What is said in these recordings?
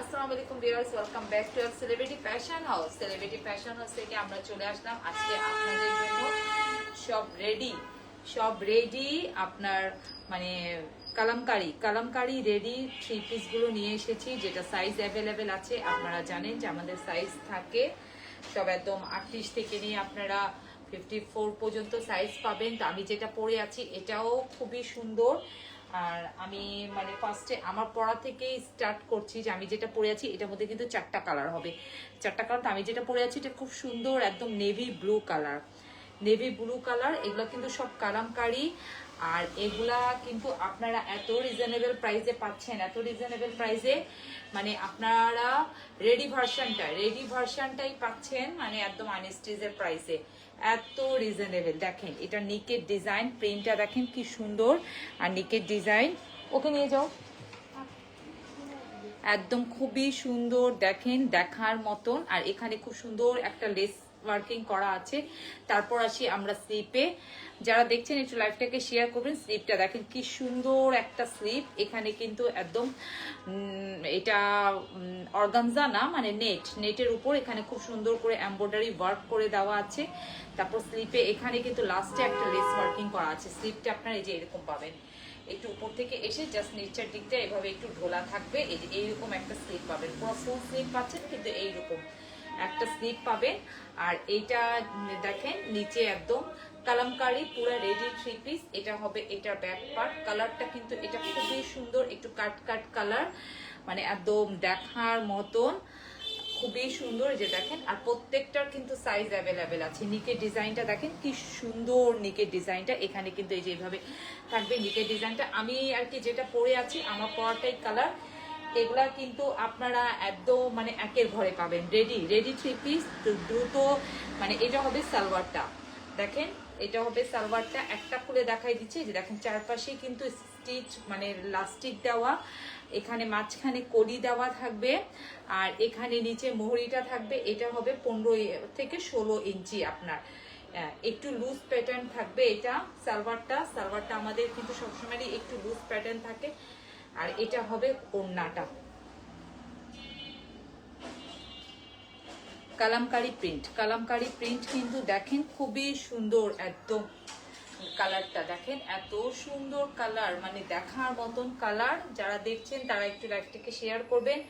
আসসালামু আলাইকুম viewers fashion house celebrity fashion থেকে আমরা চলে আসলাম। আজকে আপনাদের জন্য সব রেডি সব রেডি আপনার মানে রেডি থ্রি নিয়ে এসেছি, যেটা সাইজ অ্যাভেলেবেল আছে। আপনারা জানেন যে আমাদের সাইজ থাকে সব একদম আটত্রিশ থেকে নিয়ে আপনারা ফিফটি ফোর পর্যন্ত সাইজ পাবেন। তো আমি যেটা পরে আছি, এটাও খুবই সুন্দর। আর আমি মানে ফার্স্টে আমার পড়া থেকেই স্টার্ট করছি যে আমি যেটা পরে আছি, এটার মধ্যে কিন্তু চারটা কালার হবে। চারটা কালার তো আমি যেটা পরে আছি, এটা খুব সুন্দর একদম navy blue colour navy blue colour এগুলো কিন্তু সব কালামকারি। আর এগুলা কিন্তু আপনারা এত রিজনেবল প্রাইসে পাচ্ছেন, এত রিজনেবল প্রাইসে মানে আপনারা রেডি ভার্সনটা রেডি ভার্সনটাই পাচ্ছেন মানে একদম আনস্টিজের প্রাইসে এত রিজনেবল দেখেন, এটা নিকের ডিজাইন প্রিন্টটা দেখেন কি সুন্দর। আর নিকের ডিজাইন ওকে নিয়ে যাও। একদম খুবই সুন্দর, দেখেন, দেখার মতন। আর এখানে খুব সুন্দর একটা লেস ওয়ার্কিং করা আছে। তারপর আসি আমরা স্লিপে যারা দেখছেন একটু লাইফটাকে শেয়ার করবেন স্লিপটা দেখেন কি সুন্দর একটা স্লিপ এখানে কিন্তু একদম এটা অর্গানজা না মানে নেট নেটের উপর এখানে খুব সুন্দর করে এমব্রয়ডারি ওয়ার্ক করে দেওয়া আছে। তারপর স্লিপে এখানে কিন্তু লাস্টে একটা লেস ওয়ার্কিং করা আছে। স্লিপটা আপনারা এই যে এরকম পাবেন। একটু উপর থেকে এসে জাস্ট নিচের দিকটা এভাবে একটু ঢোলা থাকবে। এই যে এইরকম একটা স্লিপ পাবেন। পুরো ফুল স্লিপ পাচ্ছেন, কিন্তু এইরকম। একটা স্লিপ পাবেন। আর এইটা, দেখেন, নিচে একদম কালামকারি, পুরো রেডি থ্রি পিস এটা হবে এটার ব্যাক পার্ট কালারটা কিন্তু এটা খুবই সুন্দর, একটু কাট কাট কালার মানে একদম দেখার মতন, খুবই সুন্দর। যে দেখেন, আর প্রত্যেকটার কিন্তু সাইজ অ্যাভেলেবেল আছে। নিকের ডিজাইনটা দেখেন, কি সুন্দর নিকের ডিজাইনটা। এখানে কিন্তু এই যে এইভাবে থাকবে নিকের ডিজাইনটা। আমি আর কি যেটা পরে আছি, আমার পরাটাই কালার এগুলা কিন্তু আপনারা একদম মানে একের ঘরে পাবেন। রেডি রেডি থ্রি পিস দ্রুত মানে এটা হবে সালোয়ারটা। দেখেন, এটা হবে সালোয়ারটা। একটা খুলে দেখাই দিচ্ছে যে দেখেন, চারপাশে কিন্তু স্টিচ মানে লাস্টিক দেওয়া। এখানে মাঝখানে কড়ি দেওয়া থাকবে, আর এখানে নিচে মোহরিটা থাকবে। এটা হবে পনেরো থেকে ষোলো ইঞ্চি আপনার। একটু লুজ প্যাটার্ন থাকবে এটা, সালোয়ারটা। সালোয়ারটা আমাদের কিন্তু সবসময় একটু লুজ প্যাটার্ন থাকে। আর এটা হবে ওড়নাটা। কালামকারি প্রিন্ট কালামকারি প্রিন্ট কিন্তু দেখেন খুবই সুন্দর একদম কালারটা দেখেন এত সুন্দর কালার মানে দেখার মতন কালার যারা দেখছেন, তারা একটু লাইভটাকে শেয়ার করবেন।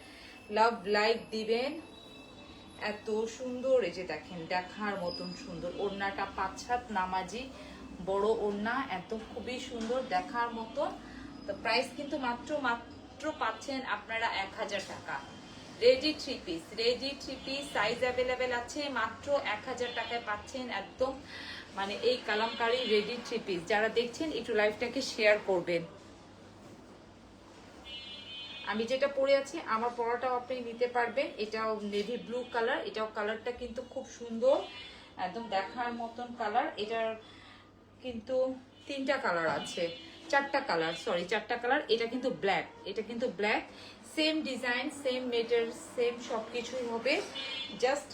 লাভ লাইক দিবেন। এত সুন্দর, এই যে দেখেন, দেখার মতন সুন্দর। ওড়নাটা পাঁচ হাত নামাজি বড় ওড়না, এত খুবই সুন্দর দেখার মতন। তো প্রাইস কিন্তু মাত্র মাত্র পাচ্ছেন আপনারা এক হাজার টাকা। Ready three piece ready three piece size available আছে, মাত্র এক হাজার টাকায় পাচ্ছেন একদম মানে এই কালামকারি রেডি থ্রি পিস যারা দেখছেন, একটু লাইভটাকে শেয়ার করবেন। আমি যেটা পরে আছি, আমার পরাটাও আপনি নিতে পারবেন। এটাও নেভি ব্লু কালার এটাও কালারটা কিন্তু খুব সুন্দর, একদম দেখার মতন কালার এটার কিন্তু তিনটা কালার আছে। চারটা কালার সরি চারটা কালার এটা কিন্তু ব্ল্যাক এটা কিন্তু black same design same matter same সব কিছুই হবে জাস্ট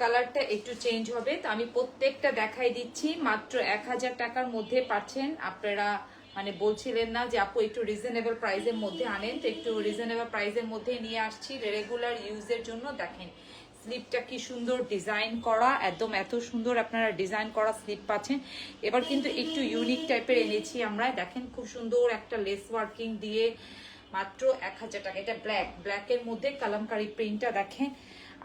কালারটা একটু চেঞ্জ হবে। তো আমি প্রত্যেকটা দেখাই দিচ্ছি, মাত্র এক হাজার টাকার মধ্যে পাচ্ছেন। আপনারা মানে বলছিলেন না যে আপু একটু রিজনেবল প্রাইসের মধ্যে আনেন, তো একটু রিজনেবল প্রাইসের মধ্যে নিয়ে আসছি। রেগুলার ইউজের জন্য দেখেন স্লিপটা কি সুন্দর ডিজাইন করা, একদম এত সুন্দর আপনারা ডিজাইন করা স্লিপ পাচ্ছেন। এবার কিন্তু একটু ইউনিক টাইপের এনেছি আমরা। দেখেন খুব সুন্দর একটা লেস ওয়ার্কিং দিয়ে মাত্র এক হাজার টাকা। এটা ব্ল্যাক ব্ল্যাকের মধ্যে কালামকারি প্রিন্টটা দেখেন।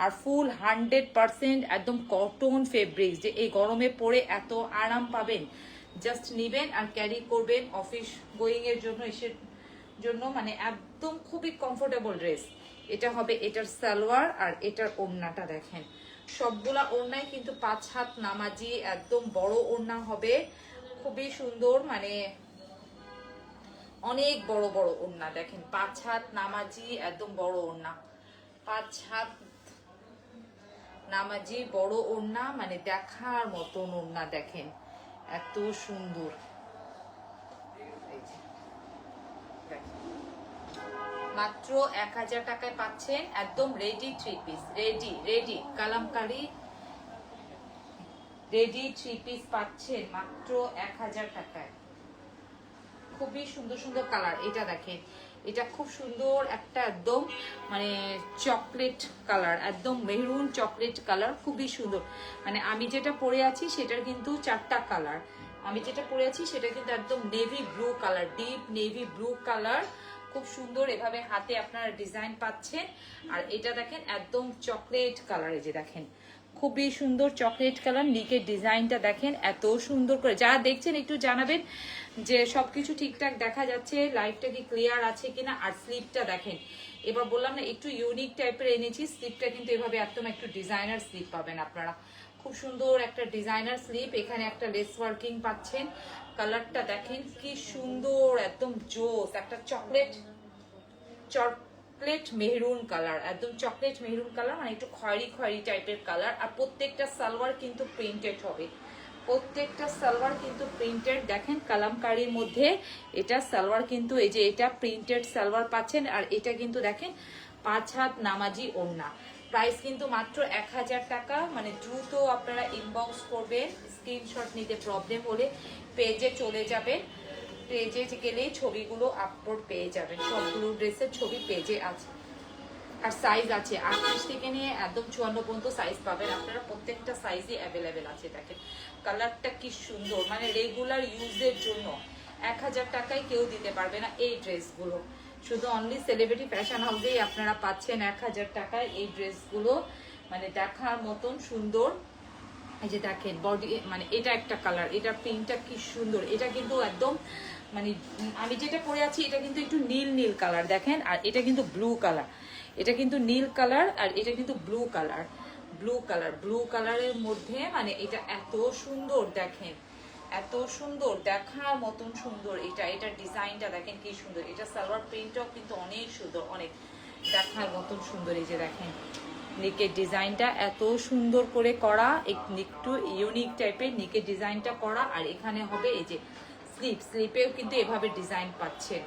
আর ফুল হান্ড্রেড পার্সেন্ট একদম কটন ফেব্রিক্স যে এই গরমে পরে এত আরাম পাবেন। জাস্ট নিবেন আর ক্যারি করবেন অফিস গোয়িং এর জন্য, এসে জন্য। মানে একদম খুবই কমফোর্টেবল ড্রেস এটা হবে এটার সালোয়ার আর এটার ওড়নাটা দেখেন। সবগুলা ওড়নায় কিন্তু পাঁচ হাত নামাজি, একদম বড় ওড়না হবে। খুবই সুন্দর মানে অনেক বড় বড় ওড়না দেখেন। পাঁচ হাত নামাজি, একদম বড় ওড়না। পাঁচ হাত নামাজি, বড় ওড়না মানে দেখার মতন ওড়না দেখেন। এত সুন্দর এই যে, দেখেন। মাত্র এক হাজার টাকায় পাচ্ছেন একদম ready three piece ready ready Kalamkari ready three piece পাচ্ছেন মাত্র এক হাজার টাকায়। খুবই সুন্দর সুন্দর কালার এটা দেখেন। এটা খুব সুন্দর একটা একদম মানে চকলেট কালার একদম মেরুন চকলেট কালার খুবই সুন্দর। মানে আমি যেটা পরে আছি সেটার কিন্তু চারটা কালার আমি যেটা পরে আছি সেটা কিন্তু একদম navy blue colour deep navy blue colour খুব সুন্দর এভাবে হাতে আপনারা ডিজাইন পাচ্ছেন। আর এটা দেখেন, একদম চকলেট কালার যে দেখেন। খুবই সুন্দর চকলেট কালার, নিকের ডিজাইনটা দেখেন, এত সুন্দর করে। যারা দেখছেন একটু জানাবেন যে সবকিছু ঠিকঠাক দেখা যাচ্ছে, লাইফটা কি ক্লিয়ার আছে কিনা, আর স্লিপটা দেখেন। এবার বললাম না, একটু ইউনিক টাইপের এনেছি, স্লিপটা কিন্তু এভাবে একদম একটু ডিজাইনার স্লিপ পাবেন আপনারা। খুব সুন্দর একটা ডিজাইনার স্লিপ এখানে একটা লেস ওয়ার্কিং পাচ্ছেন। কালারটা দেখেন কি সুন্দর, একদম জোস, একটা চকলেট চকলেট মেহরুন কালার একদম চকলেট মেহরুন কালার মানে একটু খয়েরি খয়েরি টাইপের কালার আর প্রত্যেকটা সালোয়ার কিন্তু প্রিন্টেড হবে। প্রত্যেকটা সালোয়ার কিন্তু প্রিন্টেড দেখেন কালামকারির মধ্যে এটা সালোয়ার কিন্তু এই যে এটা প্রিন্টেড সালোয়ার পাচ্ছেন, আর এটা কিন্তু দেখেন পাঁচ হাত নামাজি ওড়না। প্রাইস কিন্তু মাত্র এক হাজার টাকা। মানে দ্রুত আপনারা ইনবক্স করবেন স্ক্রিনশট নিতে প্রবলেম হলে পেজে চলে যাবেন। পেজে গেলেই ছবিগুলো আপলোড পেয়ে যাবেন। সবগুলো ড্রেসের ছবি পেজে আছে। আর সাইজ আছে, আটত্রিশ থেকে নিয়ে একদম চুয়ান্ন পর্যন্ত সাইজ পাবেন। আপনারা প্রত্যেকটা সাইজই অ্যাভেলেবেল আছে, দেখেন। কালারটা কি সুন্দর। মানে রেগুলার ইউজের জন্য এক হাজার টাকায় কেউ দিতে পারবে না এই ড্রেসগুলো শুধু অনলি সেলিব্রিটি ফ্যাশন হাউসেই আপনারা পাচ্ছেন এক হাজার টাকায় এই ড্রেসগুলো মানে দেখার মতন সুন্দর। এই যে দেখেন বডি মানে এটা একটা কালার এটা প্রিন্টটা কি সুন্দর। এটা কিন্তু একদম মানে আমি যেটা পরে আছি, এটা কিন্তু একটু নীল নীল কালার দেখেন? আর এটা কিন্তু ব্লু কালার এটা কিন্তু নীল কালার আর এটা কিন্তু blue colour blue colour blue কালারের মধ্যে মানে এটা এত সুন্দর, দেখেন। এত সুন্দর, দেখার মতন সুন্দর। এটা, এটার ডিজাইনটা দেখেন কি সুন্দর। এটা সালোয়ার প্রিন্টটাও কিন্তু অনেক সুন্দর, অনেক দেখার মতন সুন্দর। এই যে দেখেন, নিকের ডিজাইনটা এত সুন্দর করে করা, এক- একটু ইউনিক টাইপের নিকের ডিজাইনটা করা। আর এখানে হবে এই যে স্লিপ স্লিপেও কিন্তু এভাবে ডিজাইন পাচ্ছেন।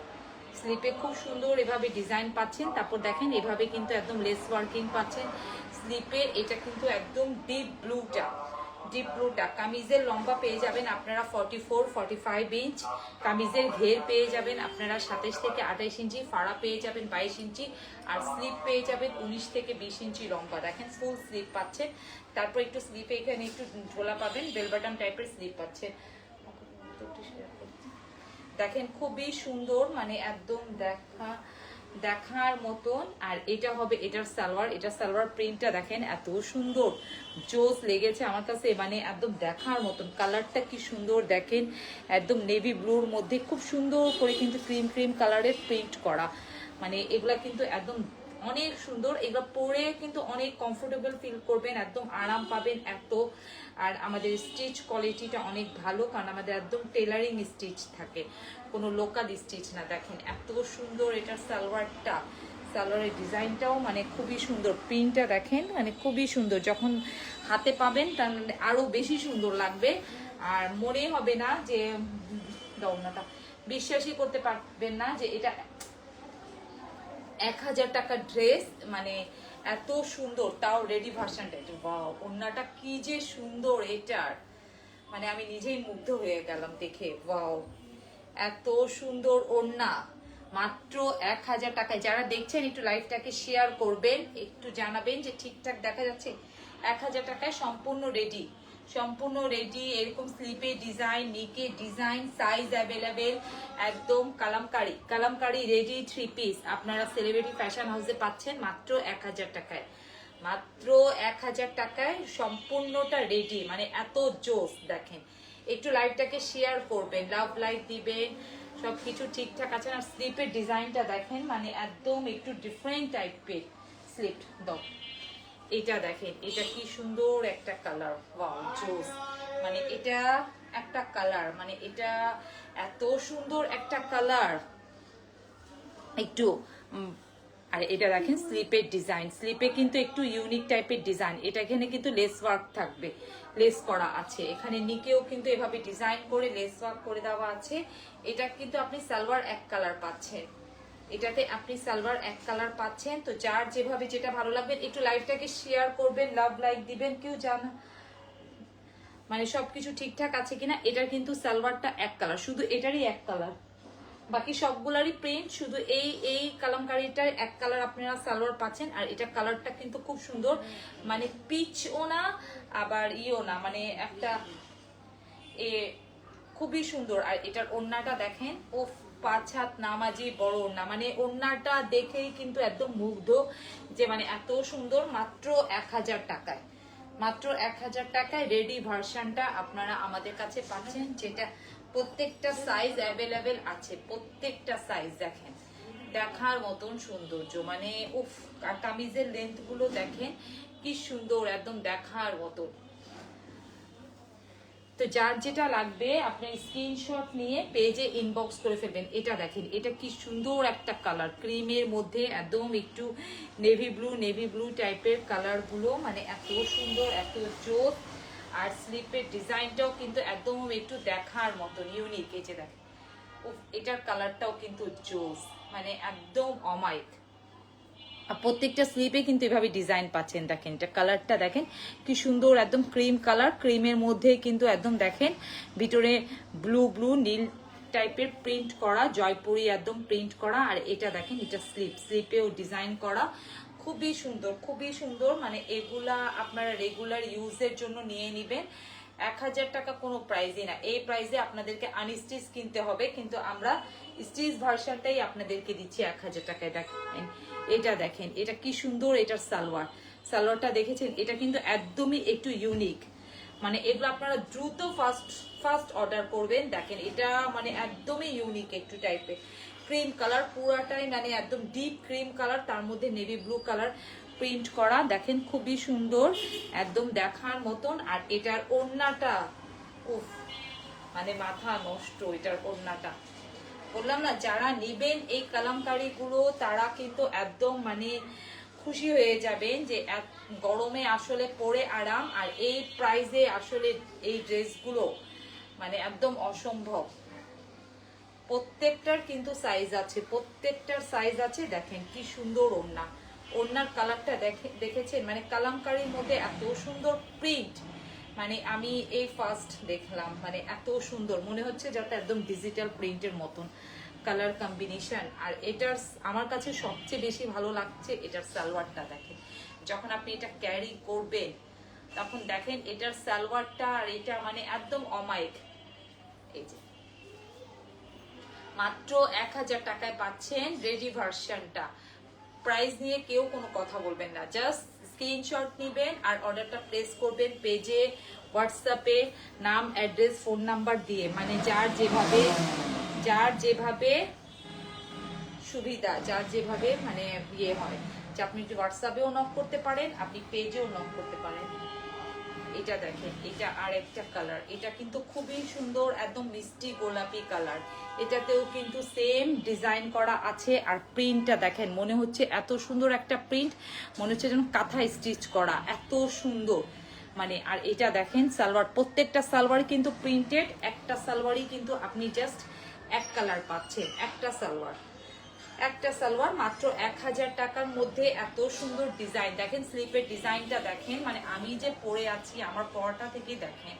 স্লিপে খুব সুন্দর এভাবে ডিজাইন পাচ্ছেন। তারপর দেখেন, এভাবে কিন্তু একদম লেস ওয়ার্কিং পাচ্ছেন। স্লিপে এটা কিন্তু একদম ডিপ ব্লুটা ডিপ ব্লুটা কামিজের লম্বা পেয়ে যাবেন আপনারা forty four forty five inch কামিজের ঘের পেয়ে যাবেন আপনারা সাতাইশ থেকে আঠাইশ ইঞ্চি, ফাড়া পেয়ে যাবেন বাইশ ইঞ্চি। আর স্লিপ পেয়ে যাবেন উনিশ থেকে বিশ ইঞ্চি লম্বা। দেখেন ফুল স্লিপ পাচ্ছেন তারপর একটু স্লিপে এখানে একটু ঝোলা পাবেন বেলবাটন টাইপের স্লিপ পাচ্ছেন দেখেন খুবই সুন্দর মানে একদম দেখা দেখার মতন, আর এটা হবে এটার সালোয়ার। এটার সালোয়ার প্রিন্টটা দেখেন, এত সুন্দর। জোস লেগেছে আমার কাছে মানে একদম দেখার মতন। কালারটা কি সুন্দর দেখেন, একদম নেভি ব্লুর মধ্যে। খুব সুন্দর করে কিন্তু ক্রিম ক্রিম কালারের প্রিন্ট করা। মানে এগুলা কিন্তু একদম অনেক সুন্দর, এগুলো পরে কিন্তু অনেক কমফোর্টেবল ফিল করবেন, একদম আরাম পাবেন এত। আর আমাদের স্টিচ কোয়ালিটিটা অনেক ভালো, কারণ আমাদের একদম টেলারিং স্টিচ থাকে। কোনো লোকাল স্টিচ না, দেখেন এত সুন্দর এটার সালোয়ারটা। সালোয়ারের ডিজাইনটাও মানে খুবই সুন্দর প্রিন্টটা দেখেন মানে খুবই সুন্দর। যখন হাতে পাবেন তার মানে আরও বেশি সুন্দর লাগবে। আর মনে হবে না যে দৌড়নাটা বিশ্বাসই করতে পারবেন না যে এটা এক হাজার টাকার ড্রেস মানে এত সুন্দর, তাও রেডি ভার্সনটা এটা বাও ওড়নাটা কি যে সুন্দর এটার। মানে আমি নিজেই মুগ্ধ হয়ে গেলাম দেখে, ওয়াও, এত সুন্দর ওড়না। মাত্র এক হাজার টাকায়। যারা দেখছেন একটু লাইভটাকে শেয়ার করবেন, একটু জানাবেন যে ঠিকঠাক দেখা যাচ্ছে। এক হাজার টাকায় সম্পূর্ণ রেডি। সম্পূর্ণ রেডি এরকম স্লিপে ডিজাইন নিকে ডিজাইন সাইজ অ্যাভেলেবেল একদম kalamkari kalamkari ready three piece আপনারা সেলিব্রিটি ফ্যাশন হাউসে পাচ্ছেন মাত্র এক হাজার টাকায়। মাত্র এক হাজার টাকায় সম্পূর্ণটা রেডি মানে এত জোস, দেখেন। একটু লাইভটাকে শেয়ার করবেন লাভ লাইক দিবেন সব কিছু ঠিকঠাক আছে। আর স্লিপের ডিজাইনটা দেখেন মানে একদম একটু ডিফারেন্ট টাইপের স্লিপ দাও এটা দেখেন, এটা কি সুন্দর একটা কালার মানে এটা একটা কালার মানে এটা এত সুন্দর একটা কালার একটু আর এটা দেখেন স্লিপের ডিজাইন স্লিপে কিন্তু একটু ইউনিক টাইপের ডিজাইন এটা এখানে কিন্তু লেস ওয়ার্ক থাকবে লেস করা আছে। এখানে নিকেও কিন্তু এভাবে ডিজাইন করে লেস ওয়ার্ক করে দেওয়া আছে। এটা কিন্তু আপনি সালোয়ার এক কালার পাচ্ছেন। এটাতে আপনি সালোয়ার এক কালার পাচ্ছেন। তো যার যেভাবে যেটা ভালো লাগবে, একটু লাইভটাকে শেয়ার করবেন লাভ লাইক দিবেন, কেউ জানা মানে সবকিছু ঠিকঠাক আছে কিনা, এটার কিন্তু সালোয়ারটা এক কালার, শুধু এটারই এক কালার। বাকি সবগুলারই প্রিন্ট শুধু এই এই কালামকারিটার এক কালার আপনারা সালোয়ার পাচ্ছেন, আর এটা কালারটা কিন্তু খুব সুন্দর। মানে পিচও না, আবার ইও না মানে একটা এ খুবই সুন্দর। আর এটার ওড়নাটা দেখেন ও পাঁচ হাত নামাজি বড় ওড়না। মানে ওড়নাটা দেখেই কিন্তু একদম মুগ্ধ যে মানে এত সুন্দর, মাত্র এক হাজার টাকায়। মাত্র এক হাজার টাকায় রেডি ভার্সনটা আপনারা আমাদের কাছে পাচ্ছেন, যেটা প্রত্যেকটা সাইজ অ্যাভেলেবেল আছে। প্রত্যেকটা সাইজ দেখেন। দেখার মতন সৌন্দর্য। মানে উফ কামিজের লেন্থগুলো দেখেন, কি সুন্দর, একদম দেখার মতন। তো যার যেটা লাগবে আপনি স্ক্রিনশট নিয়ে পেজে ইনবক্স করে ফেলবেন। এটা দেখেন, এটা কি সুন্দর একটা কালার ক্রিমের মধ্যে একদম একটু নেভি ব্লু নেভি ব্লু টাইপের কালারগুলো মানে এত সুন্দর, এত জোর। আর স্লিপের ডিজাইনটাও কিন্তু একদম একটু দেখার মতন ইউনিক এই যে দেখেন এটার কালারটাও কিন্তু জোস মানে একদম অমায়িক। প্রত্যেকটা স্লিপে কিন্তু এভাবে ডিজাইন পাচ্ছেন, দেখেন, এটা কালারটা দেখেন, কি সুন্দর, একদম ক্রিম কালার, ক্রিমের মধ্যে কিন্তু একদম দেখেন, ভিতরে ব্লু ব্লু, নীল টাইপের প্রিন্ট করা, জয়পুরি একদম প্রিন্ট করা, আর এটা দেখেন, এটা স্লিপ, স্লিপেও ডিজাইন করা, খুবই সুন্দর খুবই সুন্দর মানে এগুলা আপনারা রেগুলার ইউজের জন্য নিয়ে নেবেন। এক হাজার টাকা কোনো প্রাইজই না। এই প্রাইজে আপনাদেরকে আনস্টিচ কিনতে হবে, কিন্তু আমরা স্টিচ আপনাদেরকে দিচ্ছি এক হাজার টাকায়। দেখেন, এটা দেখেন, এটা কি সুন্দর এটার সালোয়ার। সালোয়ারটা দেখেছেন, এটা কিন্তু একদমই একটু ইউনিক মানে এগুলো আপনারা দ্রুত ফার্স্ট ফার্স্ট অর্ডার করবেন। দেখেন, এটা মানে একদমই ইউনিক একটু টাইপের ক্রিম কালার পুরাটাই মানে একদম ডিপ ক্রিম কালার তার মধ্যে নেভি ব্লু কালার প্রিন্ট করা, দেখেন খুবই সুন্দর, একদম দেখার মতন, আর এটার ওড়নাটা, উফ মানে মাথা নষ্ট এটার ওড়নাটা। বললাম না, যারা নেবেন এই কালামকারি গুলো তারা কিন্তু একদম মানে খুশি হয়ে যাবেন যে গরমে আসলে পরে আরাম, আর এই প্রাইজে আসলে এই ড্রেসগুলো মানে একদম অসম্ভব। প্রত্যেকটার কিন্তু সাইজ আছে, প্রত্যেকটার সাইজ আছে, দেখেন কি সুন্দর ওড়না। ওড়নার কালারটা দেখে, দেখেছেন? মানে কালামকারির মধ্যে এত সুন্দর প্রিন্ট মানে আমি এই ফার্স্ট দেখলাম মানে এত সুন্দর। মনে হচ্ছে যাতে একদম ডিজিটাল প্রিন্টের মতন কালার কম্বিনেশন আর এটার আমার কাছে সবচেয়ে বেশি ভালো লাগছে এটার সালোয়ারটা দেখেন যখন আপনি এটা ক্যারি করবেন, তখন দেখেন এটার সালোয়ারটা আর এটা মানে একদম অমায়িক। এই যে। মাত্র এক হাজার টাকায় পাচ্ছেন রেডি ভার্সনটা প্রাইস নিয়ে কেউ কোনো কথা বলবেন না। জাস্ট স্ক্রিনশট নেবেন আর অর্ডারটা প্লেস করবেন পেজে হোয়াটসঅ্যাপে নাম অ্যাড্রেস ফোন নাম্বার দিয়ে। মানে যার যেভাবে যার যেভাবে সুবিধা, যার যেভাবে মানে ইয়ে হয়। যে আপনি হোয়াটসঅ্যাপেও নক করতে পারেন, আপনি পেজেও নক করতে পারেন। এটা দেখেন, এটা আর একটা কালার এটা কিন্তু খুবই সুন্দর, একদম মিষ্টি গোলাপি কালার এটাতেও কিন্তু সেম ডিজাইন করা আছে। আর প্রিন্টটা দেখেন, মনে হচ্ছে এত সুন্দর একটা প্রিন্ট মনে হচ্ছে যেন কাঁথা স্টিচ করা, এত সুন্দর। মানে আর এটা দেখেন, সালোয়ার, প্রত্যেকটা সালোয়ার কিন্তু প্রিন্টেড একটা সালোয়ারই কিন্তু আপনি জাস্ট এক কালার পাচ্ছেন, একটা সালোয়ার। একটা সালোয়ার মাত্র এক হাজার টাকার মধ্যে এত সুন্দর ডিজাইন। দেখেন, স্লিপের ডিজাইনটা দেখেন মানে আমি যে পরে আছি, আমার পরটা থেকেই দেখেন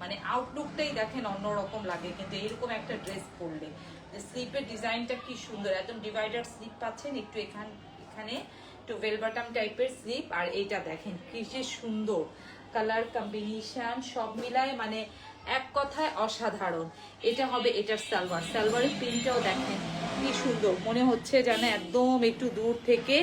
মানে আউটলুকটাই দেখেন অন্যরকম লাগে, কিন্তু এরকম একটা ড্রেস পরলে। যে স্লিপের ডিজাইনটা কি সুন্দর, একদম ডিভাইডার স্লিপ পাচ্ছেন, একটু এখান, এখানে একটু ভেলবাটাম টাইপের স্লিপ আর এইটা দেখেন, কি যে সুন্দর। কালার কম্বিনেশন সব মিলায় মানে এক কথায় অসাধারণ। এটা হবে এটার সালোয়ার। সালোয়ারের প্রিন্টটাও দেখেন কি সুন্দর। মনে হচ্ছে যেন একদম একটু দূর থেকে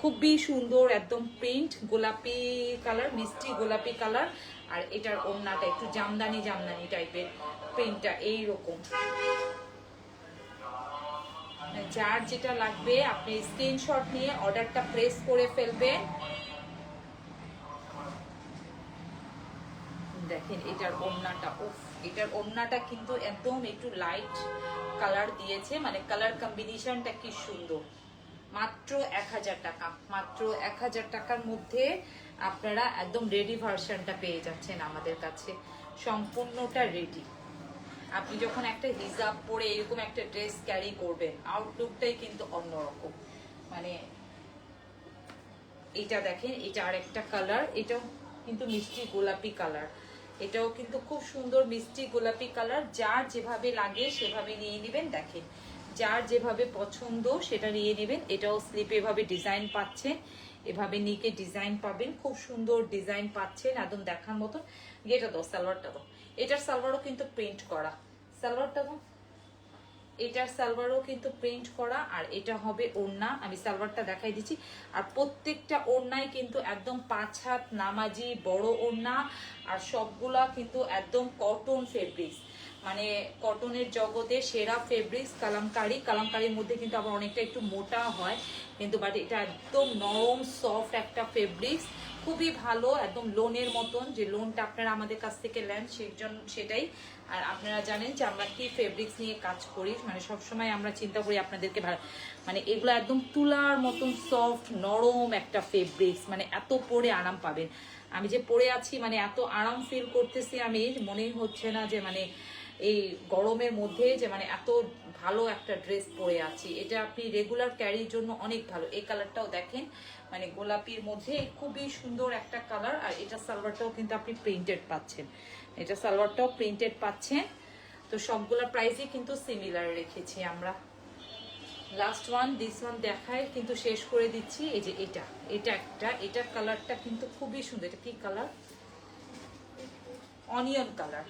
খুবই সুন্দর একদম প্রিন্ট গোলাপি কালার মিষ্টি গোলাপি কালার আর এটার ওড়নাটা একটু জামদানি জামদানি টাইপের প্রিন্টটা এইরকম। যার যেটা লাগবে, আপনি স্ক্রিনশট নিয়ে অর্ডারটা প্রেস করে ফেলবেন। দেখেন, এটার ওড়নাটা, উফ, এটার ওড়নাটা কিন্তু একদম একটু লাইট কালার দিয়েছে মানে কালার কম্বিনেশনটা কি সুন্দর। মাত্র এক হাজার টাকা, মাত্র এক হাজার টাকার মধ্যে আপনারা একদম রেডি ভার্সনটা পেয়ে যাচ্ছেন আমাদের কাছে। সম্পূর্ণটা রেডি আপনি যখন একটা হিজাব পরে এরকম একটা ড্রেস ক্যারি করবেন আউটলুকটাই কিন্তু অন্যরকম। মানে এটা দেখেন, এটা আরেকটা কালার এটাও কিন্তু মিষ্টি গোলাপি কালার এটাও কিন্তু খুব সুন্দর মিষ্টি গোলাপি কালার। যার যেভাবে লাগে সেভাবে নিয়ে নেবেন, দেখেন। যার যেভাবে পছন্দ সেটা নিয়ে নেবেন। এটাও স্লিপে এভাবে ডিজাইন পাচ্ছেন। এভাবে নিকে ডিজাইন পাবেন। খুব সুন্দর ডিজাইন পাচ্ছেন একদম দেখার মতন। এটা দাও, সালোয়ারটা দাও। এটার সালোয়ারও কিন্তু প্রিন্ট করা। সালোয়ারটা দাও। এটার সালোয়ারও কিন্তু প্রিন্ট করা, আর এটা হবে ওড়না। আমি সালোয়ারটা দেখাই দিচ্ছি। আর প্রত্যেকটা ওড়নায় কিন্তু একদম পাঁচ হাত নামাজি বড় ওড়না, আর সবগুলা কিন্তু একদম কটন ফেব্রিক্স মানে কটনের জগতে সেরা ফেব্রিক্স কালামকারি। কালামকারির মধ্যে কিন্তু আবার অনেকটা একটু মোটা হয়, কিন্তু বাট এটা একদম নরম সফট একটা ফেব্রিক্স খুবই ভালো, একদম লোনের মতন। যে লোনটা আপনারা আমাদের কাছ থেকে নেন, সেই জন্য সেটাই আর আপনারা জানেন যে আমরা কি ফেব্রিক্স নিয়ে কাজ করি? মানে সবসময় আমরা চিন্তা করি আপনাদেরকে মানে এগুলো একদম তুলার মতন সফট নরম একটা ফেব্রিক্স মানে এত পরে আরাম পাবেন। আমি যে পরে আছি মানে এত আরাম ফিল করতেছি আমি মনে হচ্ছে না যে মানে এই গরমের মধ্যে যে মানে এত ভালো একটা ড্রেস পরে আছি। এটা আপনি রেগুলার ক্যারির জন্য অনেক ভালো। এই কালারটাও দেখেন মানে গোলাপির মধ্যে খুবই সুন্দর একটা কালার আর এটা সালোয়ারটাও কিন্তু আপনি প্রিন্টেড পাচ্ছেন। এটা সালোয়ারটাও প্রিন্টেড পাচ্ছেন। তো সবগুলা প্রাইসই কিন্তু সিমিলার রেখেছি আমরা। লাস্ট ওয়ান দিস ওয়ান দেখায়, কিন্তু শেষ করে দিচ্ছি। এই যে এটা এটা একটা এটার কালারটা কিন্তু খুবই সুন্দর। এটা কি colour onion colour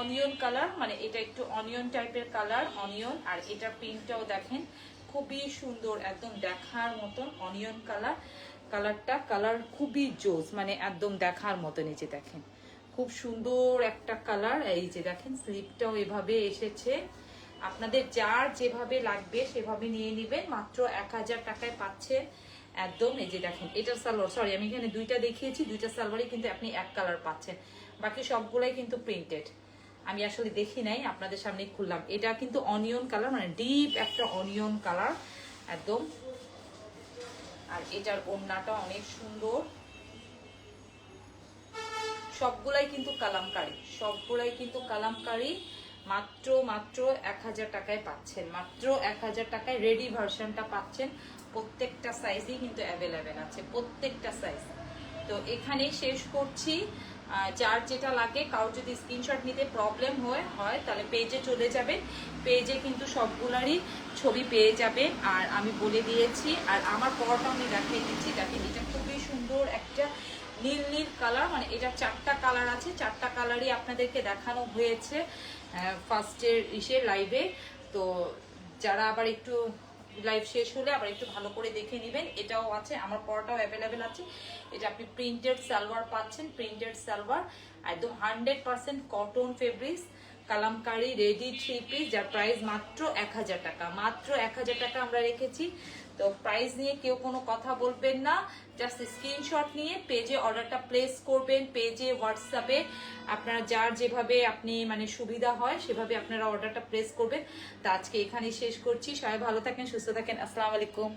onion colour মানে এটা একটু অনিয়ন টাইপের কালার অনিয়ন আর এটা প্রিন্টটাও দেখেন, খুবই সুন্দর, একদম দেখার মতন অনিয়ন কালার কালারটা কালার খুবই জোস মানে একদম দেখার মতন এই যে দেখেন। খুব সুন্দর একটা কালার এই যে দেখেন স্লিপটাও এভাবে এসেছে। আপনাদের যার যেভাবে লাগবে সেভাবে নিয়ে নেবেন, মাত্র এক হাজার টাকায় পাচ্ছেন একদম, এই যে দেখেন, এটা সালোয়ার সরি আমি এখানে দুইটা দেখিয়েছি, দুইটা সালোয়ারই কিন্তু আপনি এক কালার পাচ্ছেন। বাকি সবগুলাই কিন্তু প্রিন্টেড আমি আসলে দেখি নাই, আপনাদের সামনে খুললাম। এটা কিন্তু অনিয়ন কালার মানে ডিপ একটা অনিয়ন কালার একদম। আর এটার ওড়নাটা অনেক সুন্দর। সবগুলাই কিন্তু কালামকারি। সবগুলাই কিন্তু কালামকারি। মাত্র মাত্র এক হাজার টাকায় পাচ্ছেন। মাত্র এক হাজার টাকায় রেডি ভার্সনটা পাচ্ছেন। প্রত্যেকটা সাইজই কিন্তু অ্যাভেলেবেল আছে, প্রত্যেকটা সাইজ তো এখানেই শেষ করছি। যার যেটা লাগে কারোর যদি স্ক্রিনশট নিতে প্রবলেম হয় হয়, তাহলে পেজে চলে যাবে পেজে কিন্তু সবগুলারই ছবি পেয়ে যাবে আর আমি বলে দিয়েছি, আর আমার পরটা আমি দেখিয়ে দিচ্ছি। দেখেন, এটা খুবই সুন্দর একটা নীল নীল কালার মানে এটা চারটা কালার আছে। চারটা কালারই আপনাদেরকে দেখানো হয়েছে ফার্স্টের ইসে লাইভে তো যারা আবার একটু লাইভ শেষ হলে আবার একটু ভালো করে দেখে নেবেন। এটাও আছে, আমার পরটাও অ্যাভেলেবেল আছে। এটা আপনি প্রিন্টেড সালোয়ার পাচ্ছেন প্রিন্টেড সালোয়ার একদম hundred percent cotton fabrics kalamkari ready three piece যার প্রাইস মাত্র এক হাজার টাকা। মাত্র এক হাজার টাকা আমরা রেখেছি। তো প্রাইস নিয়ে কেউ কোনো কথা বলবেন না জাস্ট স্ক্রিনশট নিয়ে পেজে অর্ডারটা প্লেস করবেন পেজে হোয়াটসঅ্যাপে আপনারা যার যেভাবে আপনি মানে সুবিধা হয় সেভাবে আপনারা অর্ডারটা প্লেস করবেন। তা আজকে এখানেই শেষ করছি। সবাই ভালো থাকেন, সুস্থ থাকেন। আসসালামু আলাইকুম।